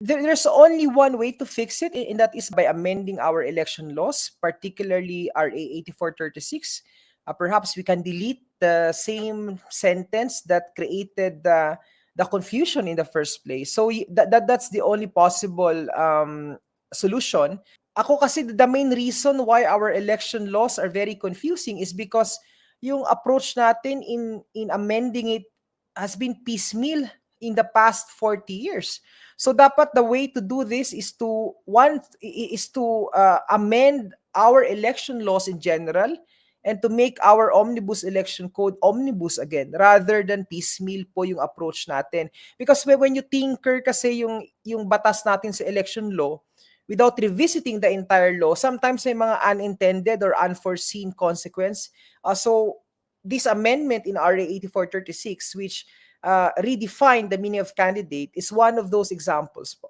There, there's only one way to fix it, and that is by amending our election laws, particularly RA 8436. Uh, perhaps we can delete the same sentence that created the the confusion in the first place. So that, that that's the only possible um, solution. Ako kasi the main reason why our election laws are very confusing is because yung approach natin in in amending it has been piecemeal in the past 40 years. So dapat the way to do this is to one is to uh, amend our election laws in general and to make our omnibus election code omnibus again rather than piecemeal po yung approach natin. Because when you tinker kasi yung yung batas natin sa election law without revisiting the entire law, sometimes may mga unintended or unforeseen consequence. Uh, so this amendment in RA 8436 which uh, redefine the meaning of candidate is one of those examples po.